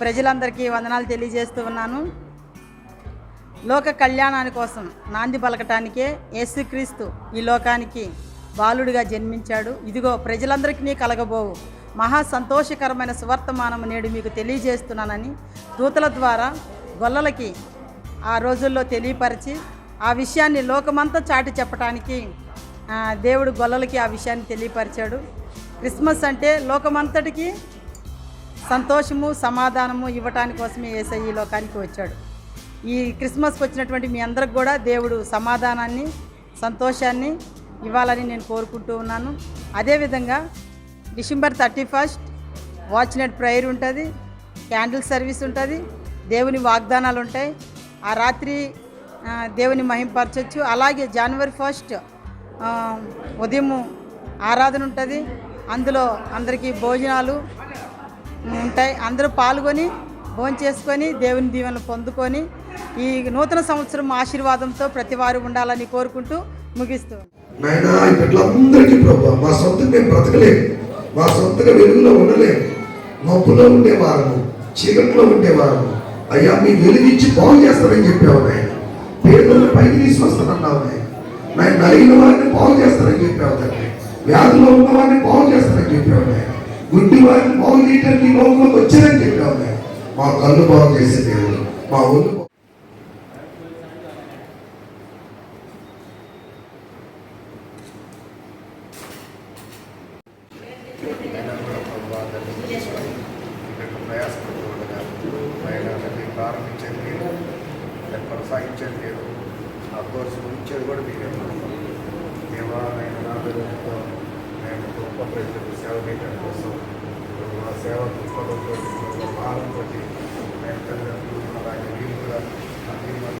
ప్రజలందరికీ వందనాలు తెలియజేస్తూ ఉన్నాను. లోక కళ్యాణాని కోసం నాంది పలకటానికే యేసుక్రీస్తు ఈ లోకానికి బాలుడిగా జన్మించాడు. ఇదిగో ప్రజలందరికీ కలగబోవు. మహా సంతోషకరమైన సువర్తమానం నేడు మీకు తెలియజేస్తున్నానని దూతల ద్వారా గొల్లలకి ఆ రోజుల్లో తెలియపరిచి ఆ విషయాన్ని లోకమంతా చాటి చెప్పటానికి దేవుడు గొల్లలకి ఆ విషయాన్ని తెలియపరిచాడు. క్రిస్మస్ అంటే లోకమంతటికి సంతోషము సమాధానము ఇవ్వటానికి కోసమే ఏసై ఈ లోకానికి వచ్చాడు. ఈ క్రిస్మస్కి వచ్చినటువంటి మీ అందరికి కూడా దేవుడు సమాధానాన్ని సంతోషాన్ని ఇవ్వాలని నేను కోరుకుంటూ ఉన్నాను. అదేవిధంగా December thirty first watch night prayer ఉంటుంది క్యాండిల్ సర్వీస్ ఉంటుంది దేవుని వాగ్దానాలు ఉంటాయి. ఆ రాత్రి దేవుని మహింపరచవచ్చు అలాగే జనవరి ఫస్ట్ ఉదయం ఆరాధన ఉంటుంది. అందులో అందరికీ భోజనాలు ఉంటాయి. అందరూ పాల్గొని భోజనం చేసుకొని దేవుని దీవెనలు పొందుకొని ఈ నూతన సంవత్సరం ఆశీర్వాదంతో ప్రతి వారు ఉండాలని కోరుకుంటూ ముగిస్తూ నాయన ఈ ప్రభు మా సొంతంగా మేము బ్రతకలేము. మా సొంతగా వెలుగులో ఉండలేము. మబ్బులో ఉండేవారము చీకట్లో ఉండేవారము. అయ్యా మీ వెలిగించి బాగు చేస్తారని చెప్పావు నాయన. పేదలను పైకి తీసుకొస్తానన్నావు నాయన. నాయన నలిగిన వారిని బాగు చేస్తారని చెప్పావు తండ్రి. వ్యాధిలో ఉన్న వారిని బాగు చేస్తారని చెప్పావు నాయన గుడ్డి వారిని బాగు చేయడానికి లోకంలోకి వచ్చారని చెప్పావు మా కళ్ళు బాగు చేసే దేవుడు. మా ఒళ్ళు కూడా ప్రారంభించేది మీరు కొనసాగించేది మీరు ఆ కోర్సు ముగించేది కూడా మీరే. uma prejudicação, uma relação, uma relação, uma do uma relação,